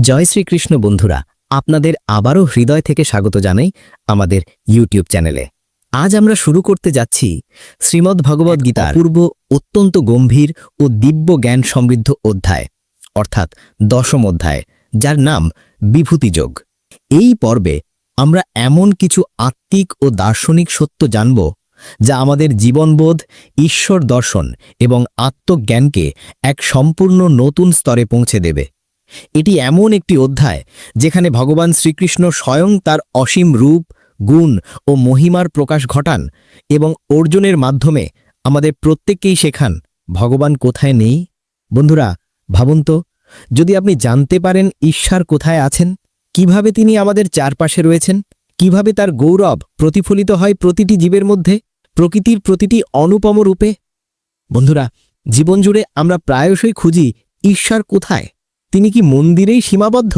জয় শ্রীকৃষ্ণ বন্ধুরা আপনাদের আবারও হৃদয় থেকে স্বাগত জানাই আমাদের ইউটিউব চ্যানেলে। আজ আমরা শুরু করতে যাচ্ছি শ্রীমদ্ ভগবদ্ গীতা পূর্ব অত্যন্ত গম্ভীর ও দিব্য জ্ঞান সমৃদ্ধ অধ্যায় অর্থাৎ দশম অধ্যায় যার নাম বিভূতিযোগ এই পর্বে আমরা এমন কিছু আত্মিক ও দার্শনিক সত্য জানব যা আমাদের জীবনবোধ ঈশ্বর দর্শন এবং আত্মজ্ঞানকে এক সম্পূর্ণ নতুন স্তরে পৌঁছে দেবে। এটি এমন একটি অধ্যায় যেখানে ভগবান শ্রীকৃষ্ণ স্বয়ং তার অসীম রূপ, গুণ ও মহিমার প্রকাশ ঘটান এবং অর্জুনের মাধ্যমে আমাদের প্রত্যেককেই শেখান, ভগবান কোথায় নেই? বন্ধুরা, ভাবুন তো, যদি আপনি জানতে পারেন ঈশ্বর কোথায় আছেন, কীভাবে তিনি আমাদের চারপাশে রয়েছেন, কীভাবে তার গৌরব প্রতিফলিত হয় প্রতিটি জীবের মধ্যে, প্রকৃতির প্রতিটি অনুপম রূপে। বন্ধুরা, জীবন জুড়ে আমরা প্রায়শই খুঁজি, ঈশ্বর কোথায়? তিনি কি মন্দিরেই সীমাবদ্ধ?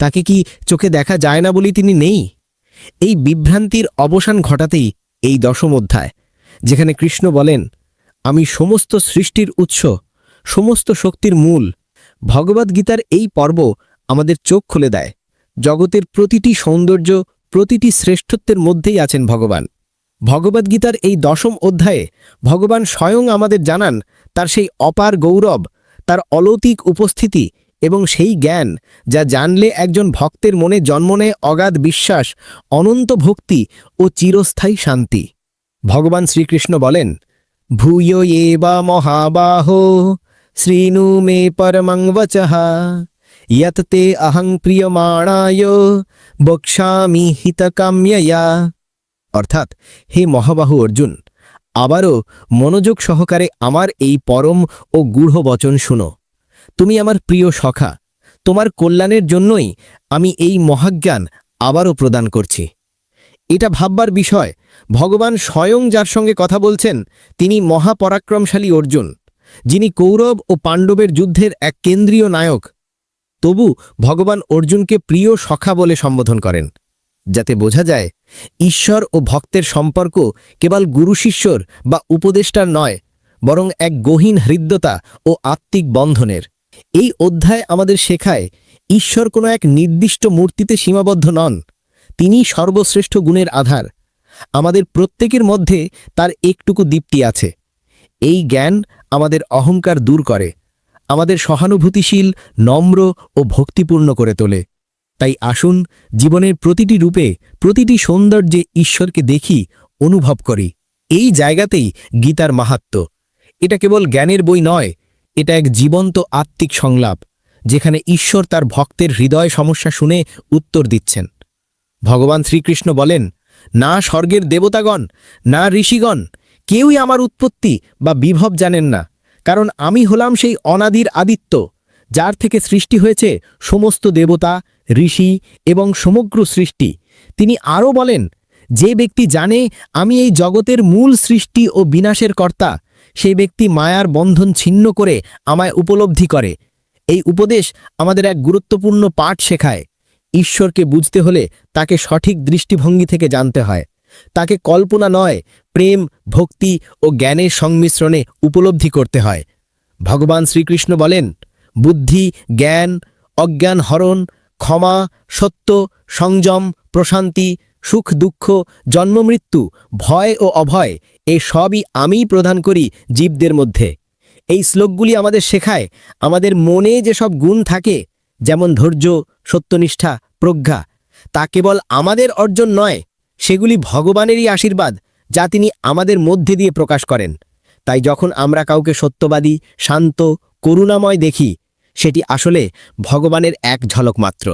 তাকে কি চোখে দেখা যায় না বলে তিনি নেই? এই বিভ্রান্তির অবসান ঘটাতেই এই দশম অধ্যায়, যেখানে কৃষ্ণ বলেন, আমি সমস্ত সৃষ্টির উৎস, সমস্ত শক্তির মূল ভগবদ্গীতার এই পর্ব আমাদের চোখ খুলে দেয়। জগতের প্রতিটি সৌন্দর্য, প্রতিটি শ্রেষ্ঠত্বের মধ্যেই আছেন ভগবান। ভগবদ্গীতার এই দশম অধ্যায়ে ভগবান স্বয়ং আমাদের জানান, তার সেই অপার গৌরব, তার অলৌকিক উপস্থিতি এবং সেই জ্ঞান যা জানলে একজন ভক্তের মনে জন্ম নেয় অগাধ বিশ্বাস, অনন্ত ভক্তি ও চিরস্থায়ী শান্তি। ভগবান শ্রীকৃষ্ণ বলেন, ভূয় এবা মহাবাহ, শ্রীনু মে পরমং বচঃ ইয়ত অহং প্রিয়মাণায় বক্ষ্যামি হিতকাম্যয়া। অর্থাৎ, হে মহাবাহু অর্জুন, আবারও মনোযোগ সহকারে আমার এই পরম ও গূঢ় বচন শুনো। তুমি আমার প্রিয় সখা। তোমার কল্যাণের জন্যই আমি এই মহাজ্ঞান আবারও প্রদান করছি। এটা ভাববার বিষয়, ভগবান স্বয়ং যার সঙ্গে কথা বলছেন, তিনি মহাপরাক্রমশালী অর্জুন, যিনি কৌরব ও পাণ্ডবের যুদ্ধের এক কেন্দ্রীয় নায়ক। তবু ভগবান অর্জুনকে প্রিয় সখা বলে সম্বোধন করেন, যাতে বোঝা যায়, ঈশ্বর ও ভক্তের সম্পর্ক কেবল গুরু শিষ্যর বা উপদেষ্টার নয়, বরং এক গহীন হৃদ্যতা ও আত্মিক বন্ধনের। এই অধ্যায় আমাদের শেখায় ঈশ্বর কোনো এক নির্দিষ্ট মূর্তিতে সীমাবদ্ধ নন। তিনি সর্বশ্রেষ্ঠ গুণের আধার। আমাদের প্রত্যেকের মধ্যে তার একটুকু দীপ্তি আছে। এই জ্ঞান আমাদের অহংকার দূর করে। আমাদের সহানুভূতিশীল, নম্র ও ভক্তিপূর্ণ করে তোলে। তাই আসুন জীবনের প্রতিটি রূপে, প্রতিটি সৌন্দর্যে ঈশ্বরকে দেখি, অনুভব করি। এই জায়গাতেই গীতার মাহাত্ম্য এটা কেবল জ্ঞানের বই নয় এটা এক জীবন্ত আত্মিক সংলাপ, যেখানে ঈশ্বর তার ভক্তের হৃদয় সমস্যা শুনে উত্তর দিচ্ছেন। ভগবান শ্রীকৃষ্ণ বলেন, না স্বর্গের দেবতাগণ, না ঋষিগণ, কেউই আমার উৎপত্তি বা বিভব জানেন না, কারণ আমি হলাম সেই অনাদির আদিত্য, যার থেকে সৃষ্টি হয়েছে সমস্ত দেবতা, ঋষি এবং সমগ্র সৃষ্টি। তিনি আরও বলেন, যে ব্যক্তি জানে আমি এই জগতের মূল সৃষ্টি ও বিনাশের কর্তা সেই ব্যক্তি মায়ার বন্ধন ছিন্ন করে আমায় উপলব্ধি করে। এই উপদেশ আমাদের এক গুরুত্বপূর্ণ পাঠ শেখায়। ঈশ্বরকে বুঝতে হলে তাকে সঠিক দৃষ্টিভঙ্গি থেকে জানতে হয়। তাকে কল্পনা নয়, প্রেম, ভক্তি ও জ্ঞানের সংমিশ্রণে উপলব্ধি করতে হয়। ভগবান শ্রীকৃষ্ণ বলেন, বুদ্ধি, জ্ঞান, অজ্ঞান হরণ, ক্ষমা, সত্য, সংযম, প্রশান্তি, সুখ, দুঃখ জন্মমৃত্যু ভয় ও অভয় এ সবই আমিই প্রদান করি জীবদের মধ্যে। এই শ্লোকগুলি আমাদের শেখায়, আমাদের মনে যেসব গুণ থাকে, যেমন ধৈর্য, সত্যনিষ্ঠা, প্রজ্ঞা, তা কেবল আমাদের অর্জন নয়, সেগুলি ভগবানেরই আশীর্বাদ, যা তিনি আমাদের মধ্যে দিয়ে প্রকাশ করেন। তাই যখন আমরা কাউকে সত্যবাদী, শান্ত, করুণাময় দেখি, সেটি আসলে ভগবানের এক ঝলক মাত্র।